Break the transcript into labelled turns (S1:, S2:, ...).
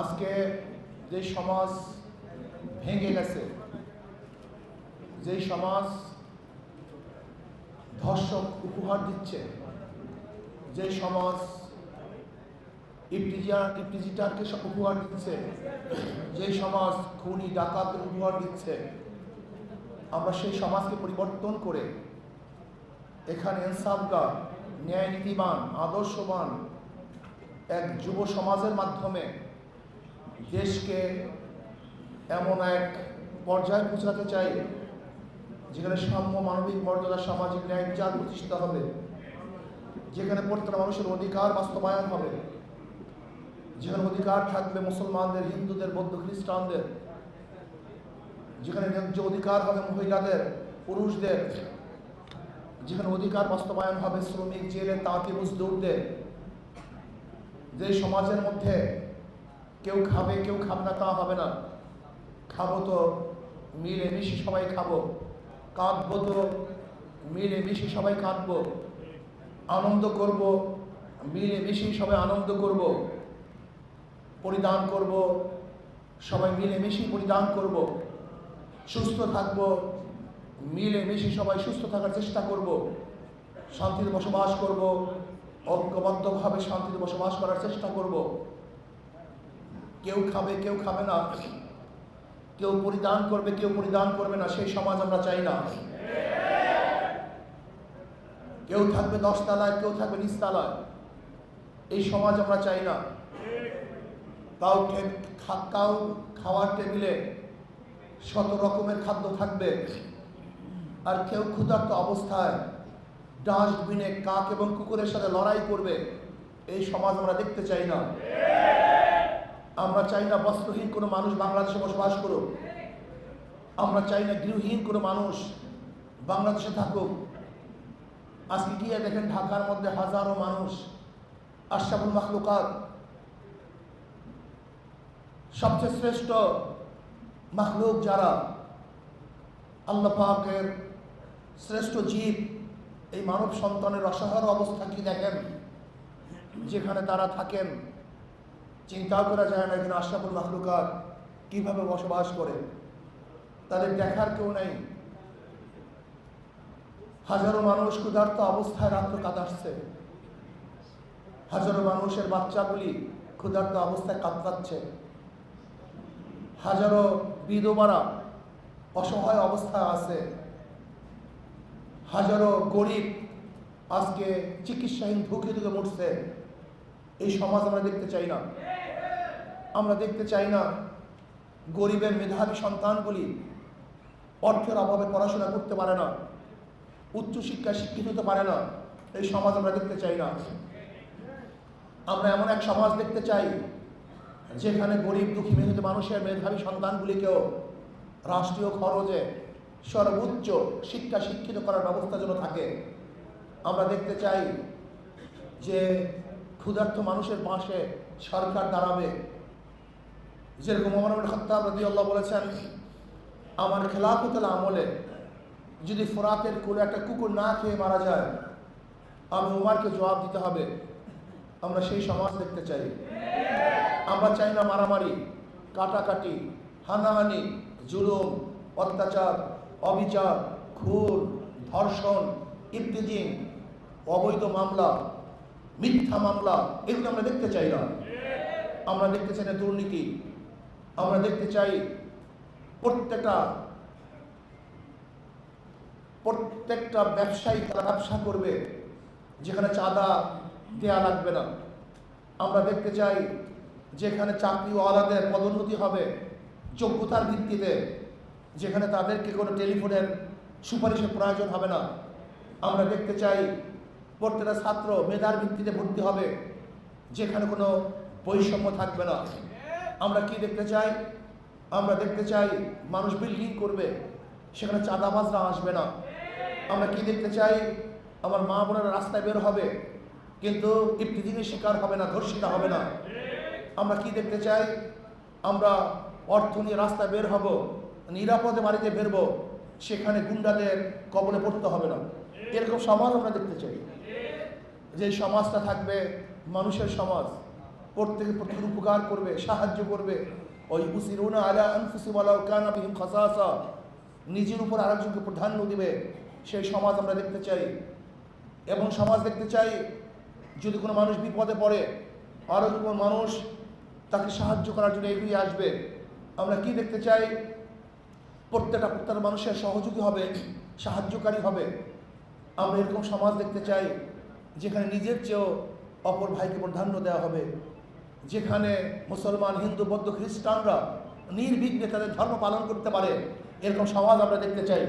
S1: আজকে যে সমাজ ভেঙে গেছে যেই সমাজ ধর্ষক উপহার দিচ্ছে, যে সমাজ ইপটিজিয়ার ইপটিজিটারকে উপহার দিচ্ছে, যে সমাজ খুনি, ডাকাতদের উপহার দিচ্ছে, আমরা সেই সমাজকে পরিবর্তন করে এখানে ইনসাফগা ন্যায় নীতিবান আদর্শবান এক যুব সমাজের মাধ্যমে দেশকে এমন এক পর্যায়ে পৌঁছাতে চাই, যেখানে সাম্য, মানবিক মর্যাদা, সামাজিক ন্যায়, বিচার প্রতিষ্ঠিত হবে, যেখানে প্রত্যেকটা মানুষের অধিকার বাস্তবায়ন হবে, যেখানে অধিকার থাকবে মুসলমানদের, হিন্দুদের, বৌদ্ধ, খ্রিস্টানদের, যেখানে ন্যায্য অধিকার হবে মহিলাদের, পুরুষদের, যেখানে অধিকার বাস্তবায়ন হবে শ্রমিক, জেলে, তাঁতি, মজদুরদের যে সমাজের মধ্যে কেউ খাবে কেউ খাবে না, তা হবে না। খাব তো মিলে মিশে সবাই খাব। কাঁদবো তো মিলে মিশে সবাই কাঁদবো। আনন্দ করব মিলে মিশে সবাই আনন্দ করব। পরিধান করব, সবাই মিলে মিশে পরিধান করব। সুস্থ থাকব মিলে মিশে সবাই সুস্থ থাকার চেষ্টা করব। শান্তিতে বসবাস করব, ঐক্যবদ্ধভাবে শান্তিতে বসবাস করার চেষ্টা করব। কেউ খাবে কেউ খাবে না। কেউ পরিধান করবে, কেউ পরিধান করবে না, সেই সমাজ আমরা চাই না। কেউ থাকবে দশতলায়, কেউ থাকবে নিচতলায়, এই সমাজ আমরা চাই না। টে- কাউ খাওয়ার টেবিলে শত রকমের খাদ্য থাকবে। আর কেউ ক্ষুধার্ত অবস্থায় ডাস্টবিনে কাক এবং কুকুরের সাথে লড়াই করবে, এই সমাজ আমরা দেখতে চাই না। আমরা চাই না বস্ত্রহীন কোনো মানুষ বাংলাদেশে বসবাস করুক। আমরা চাই না গৃহহীন কোনো মানুষ বাংলাদেশে থাকুক। আজকে গিয়ে দেখেন ঢাকার মধ্যে হাজারো মানুষ, আশরাফুল মাখলুকাত সবচেয়ে শ্রেষ্ঠ মাখলুক যারা আল্লাহ পাকের শ্রেষ্ঠ জীব, এই মানব সন্তানের অসহায় অবস্থা কি দেখেন? যেখানে তারা থাকেন চিন্তাও করা যায় না এখানে আশরাফুল মাখলুকাত কীভাবে বসবাস করে। তাদের দেখার কেউ নেই। হাজারো মানুষ ক্ষুধার্ত অবস্থায় রাত্র কাটাচ্ছে হাজারো মানুষের বাচ্চাগুলি ক্ষুধার্ত অবস্থায় কাতরাচ্ছে হাজারো বিধবারা অসহায় অবস্থায় আছে। হাজারো গরিব আজকে চিকিৎসাহীন ধুকে ধুকে মরছে। এই সমাজ আমরা দেখতে চাই না। আমরা দেখতে চাই না গরিবের মেধাবী সন্তানগুলি অর্থের অভাবে পড়াশোনা করতে পারে না উচ্চশিক্ষায় শিক্ষিত হতে পারে না, এই সমাজ আমরা দেখতে চাই না। আমরা এমন এক সমাজ দেখতে চাই যেখানে গরিব, দুঃখী মেহনত মানুষের মেধাবী সন্তানগুলিকেও রাষ্ট্রীয় খরচে সর্বোচ্চ শিক্ষা শিক্ষিত করার ব্যবস্থা যেন থাকে। আমরা দেখতে চাই যে ক্ষুধার্ত মানুষের পাশে সরকার দাঁড়াবে। যেরকম ওমর খত্তাব রদি আল্লাহ বলেছেন, আমার খেলাফতের আমলে যদি ফোরাতের কোলে একটা কুকুর না খেয়ে মারা যায়, আমি উমারকে জবাব দিতে হবে। আমরা সেই সমাজ দেখতে চাই। আমরা চাই না মারামারি, কাটাকাটি, হানাহানি, জুলুম, অত্যাচার, অবিচার, খুন, ধর্ষণ, ইফতিজিং, অবৈধ মামলা মিথ্যা মামলা, এগুলো আমরা দেখতে চাই না। আমরা দেখতে চাই না দুর্নীতি। আমরা দেখতে চাই প্রত্যেকটা প্রত্যেকটা ব্যবসায়ী তারা ব্যবসা করবে, যেখানে চাঁদা দেয়া লাগবে না। আমরা দেখতে চাই যেখানে চাকরিওয়ালাদের পদোন্নতি হবে, যোগ্যতার ভিত্তিতে, যেখানে তাদেরকে কোনো টেলিফোনের সুপারিশের প্রয়োজন হবে না। আমরা দেখতে চাই প্রত্যেকটা ছাত্র মেধার ভিত্তিতে ভর্তি হবে, যেখানে কোনো বৈষম্য থাকবে না। আমরা কি দেখতে চাই? আমরা দেখতে চাই মানুষ বিল্ডিং করবে, সেখানে চাঁদাবাজরা আসবে না। আমরা কি দেখতে চাই? আমার মা বোনেরা রাস্তায় বের হবে, কিন্তু ইফতিজিনের শিকার হবে না, ধর্ষিতা হবে না। আমরা কি দেখতে চাই? আমরা অর্থ নিয়ে রাস্তায় বের হব, নিরাপদে বাড়িতে বেরবো সেখানে গুন্ডাদের কবলে পড়তে হবে না। এরকম সমাজ আমরা দেখতে চাই। যে সমাজটা থাকবে মানুষের সমাজ, প্রত্যেকে প্রত্যেকের উপকার করবে, সাহায্য করবে। ওই উসিরুনা আলা আনফুসিমালাও কানা বিহিম খাসাসা। নিজের উপর আরেকজনকে প্রাধান্য দিবে। সেই সমাজ আমরা দেখতে চাই। এবং সমাজ দেখতে চাই, যদি কোনো মানুষ বিপদে পড়ে আরও কোনো মানুষ তাকে সাহায্য করার জন্য এগিয়ে আসবে, আমরা কি দেখতে চাই? প্রত্যেকটা প্রত্যেকটা মানুষের সহযোগী হবে, সাহায্যকারী হবে। আমরা এরকম সমাজ দেখতে চাই। যেখানে নিজের চেয়েও অপর ভাইকে প্রাধান্য দেওয়া হবে, যেখানে মুসলমান, হিন্দু, বৌদ্ধ, খ্রিস্টানরা নির্বিঘ্নে তাদের ধর্ম পালন করতে পারে, এরকম সমাজ আমরা দেখতে চাই।